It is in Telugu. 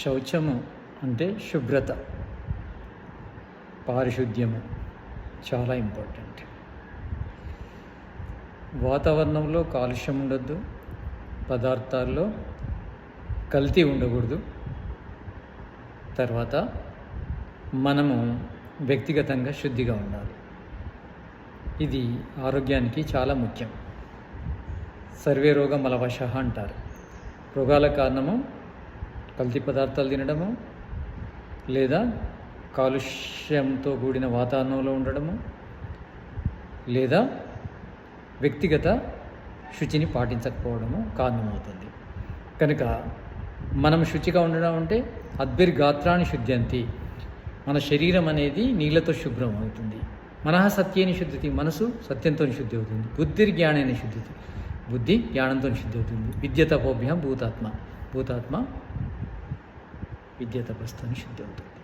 శౌచము అంటే శుభ్రత. పారిశుద్ధ్యము చాలా ఇంపార్టెంట్. వాతావరణంలో కాలుష్యం ఉండొద్దు పదార్థాల్లో కల్తీ ఉండకూడదు. తర్వాత మనము వ్యక్తిగతంగా శుద్ధిగా ఉండాలి. ఇది ఆరోగ్యానికి చాలా ముఖ్యం. సర్వే రోగం మలవశ అంటారు. రోగాల కారణము కల్తీ పదార్థాలు తినడము లేదా కాలుష్యంతో కూడిన వాతావరణంలో ఉండడము లేదా వ్యక్తిగత శుచిని పాటించకపోవడము కారణమవుతుంది. కనుక మనం శుచిగా ఉండడం అంటే అద్భిర్గాత్రాన్ని శుద్ధ్యంతి. మన శరీరం అనేది నీళ్ళతో శుభ్రం అవుతుంది. మనః సత్యేని శుద్ధి మనసు సత్యంతో శుద్ధి అవుతుంది. బుద్ధిర్ జ్ఞానేని శుద్ధి బుద్ధి జ్ఞానంతో శుద్ధి అవుతుంది. విద్య తపోభ్యం భూతాత్మ. భూతాత్మ విద్య తపస్తో శుద్ధి అవుతుంది